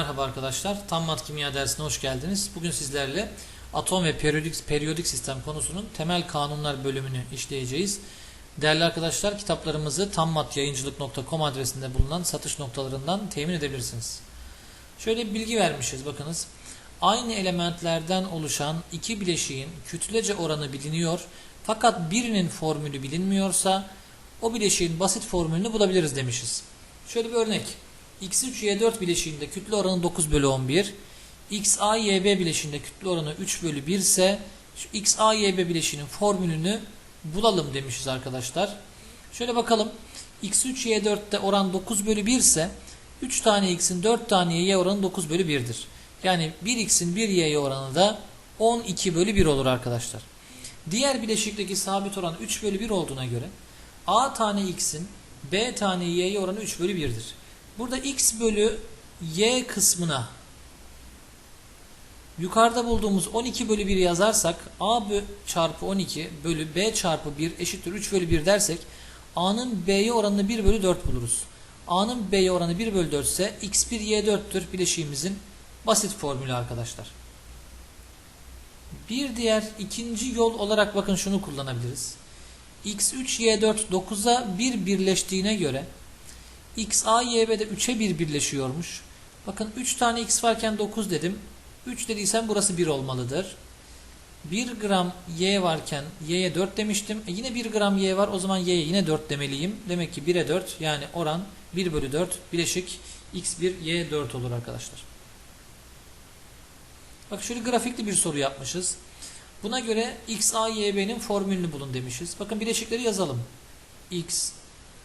Merhaba arkadaşlar. Tam mat kimya dersine hoş geldiniz. Bugün sizlerle atom ve periyodik, periyodik sistem konusunun temel kanunlar bölümünü işleyeceğiz. Değerli arkadaşlar kitaplarımızı tammatyayıncılık.com adresinde bulunan satış noktalarından temin edebilirsiniz. Şöyle bir bilgi vermişiz bakınız. Aynı elementlerden oluşan iki bileşiğin kütlece oranı biliniyor fakat birinin formülü bilinmiyorsa o bileşiğin basit formülünü bulabiliriz demişiz. Şöyle bir örnek. X3Y4 bileşiğinde kütle oranı 9 bölü 11. XAYB bileşiğinde kütle oranı 3 bölü 1 ise şu XAYB bileşiğinin formülünü bulalım demişiz arkadaşlar. Şöyle bakalım. X3Y4'te oran 9 bölü 1 ise 3 tane X'in 4 tane Y oranı 9 bölü 1'dir. Yani 1X'in 1 Y'ye oranı da 12 bölü 1 olur arkadaşlar. Diğer bileşikteki sabit oran 3 bölü 1 olduğuna göre A tane X'in B tane Y'ye oranı 3 bölü 1'dir. Burada x bölü y kısmına yukarıda bulduğumuz 12 bölü 1 yazarsak a çarpı 12 bölü b çarpı 1 eşittir 3 bölü 1 dersek a'nın b'ye oranını 1 bölü 4 buluruz. a'nın b'ye oranı 1 bölü 4 ise x1 y4'tür bileşiğimizin basit formülü arkadaşlar. Bir diğer ikinci yol olarak bakın şunu kullanabiliriz. x3 y4 9'a 1 birleştiğine göre x a y b'de 3'e 1 birleşiyormuş. Bakın 3 tane x varken 9 dedim. 3 dediysem burası 1 olmalıdır. 1 gram y varken y'ye 4 demiştim. E yine 1 gram y var o zaman y'ye yine 4 demeliyim. Demek ki 1'e 4 yani oran 1 bölü 4 bileşik x1 y4 olur arkadaşlar. Bak şöyle grafikli bir soru yapmışız. Buna göre x a y b'nin formülünü bulun demişiz. Bakın bileşikleri yazalım. x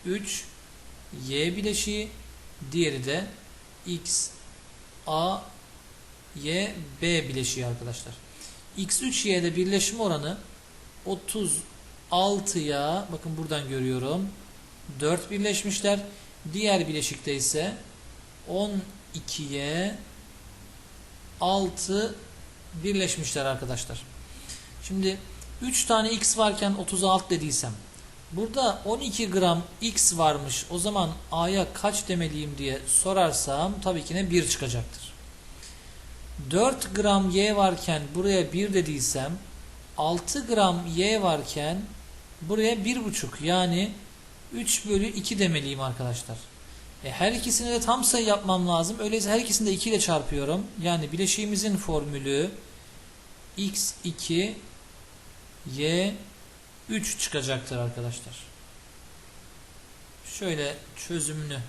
3 y bileşiği, diğeri de x a y b bileşiği arkadaşlar. x3y'de birleşim oranı 36'ya bakın buradan görüyorum 4 birleşmişler. Diğer bileşikte ise 12'ye 6 birleşmişler arkadaşlar. Şimdi 3 tane x varken 36 dediysem Burada 12 gram x varmış. O zaman a'ya kaç demeliyim diye sorarsam tabii ki ne 1 çıkacaktır. 4 gram y varken buraya 1 dediysem 6 gram y varken buraya 1,5 yani 3 bölü 2 demeliyim arkadaşlar. E, her ikisini de tam sayı yapmam lazım. Öyleyse her ikisini de 2 ile çarpıyorum. Yani bileşiğimizin formülü x2 y 3 çıkacaktır arkadaşlar. Şöyle çözümünü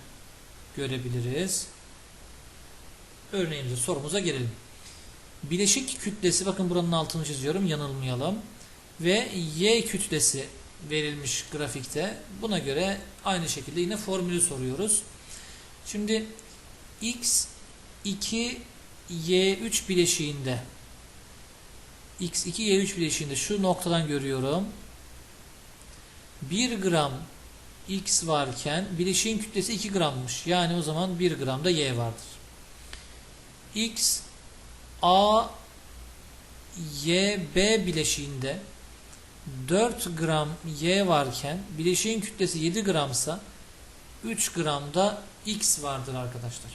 görebiliriz. Örneğimize sorumuza gelelim. Bileşik kütlesi bakın buranın altını çiziyorum yanılmayalım. Ve y kütlesi verilmiş grafikte. Buna göre aynı şekilde yine formülü soruyoruz. Şimdi x 2 y3 bileşiğinde x2 y3 bileşiğinde şu noktadan görüyorum. 1 gram x varken bileşiğin kütlesi 2 grammış. Yani o zaman 1 gramda y vardır. x a y b bileşiğinde 4 gram y varken bileşiğin kütlesi 7 gramsa 3 gramda x vardır arkadaşlar.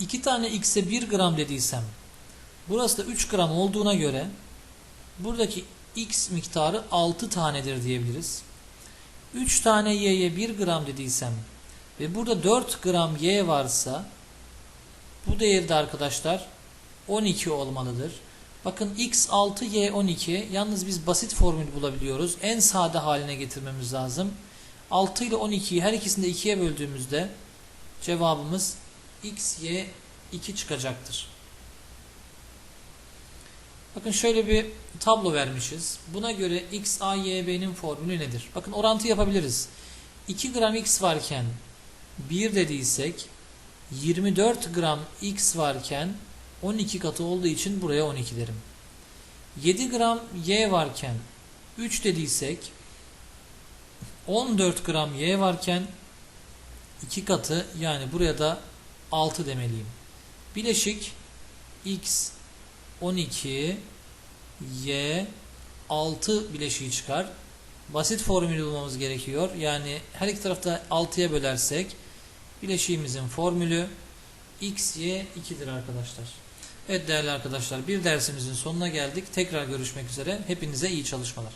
2 tane x'e 1 gram dediysem burası da 3 gram olduğuna göre buradaki x miktarı 6 tanedir diyebiliriz. 3 tane y'ye 1 gram dediysem ve burada 4 gram y varsa bu değerde arkadaşlar 12 olmalıdır. Bakın x 6 y 12 yalnız biz basit formül bulabiliyoruz. En sade haline getirmemiz lazım. 6 ile 12'yi her ikisini de 2'ye böldüğümüzde cevabımız x y 2 çıkacaktır. Bakın şöyle bir tablo vermişiz. Buna göre x, a, y, b'nin formülü nedir? Bakın orantı yapabiliriz. 2 gram x varken 1 dediysek 24 gram x varken 12 katı olduğu için buraya 12 derim. 7 gram y varken 3 dediysek 14 gram y varken 2 katı yani buraya da 6 demeliyim. Bileşik x 12 y 6 bileşiği çıkar. Basit formülü bulmamız gerekiyor. Yani her iki tarafta 6'ya bölersek bileşiğimizin formülü x, y 2'dir arkadaşlar. Evet değerli arkadaşlar bir dersimizin sonuna geldik. Tekrar görüşmek üzere. Hepinize iyi çalışmalar.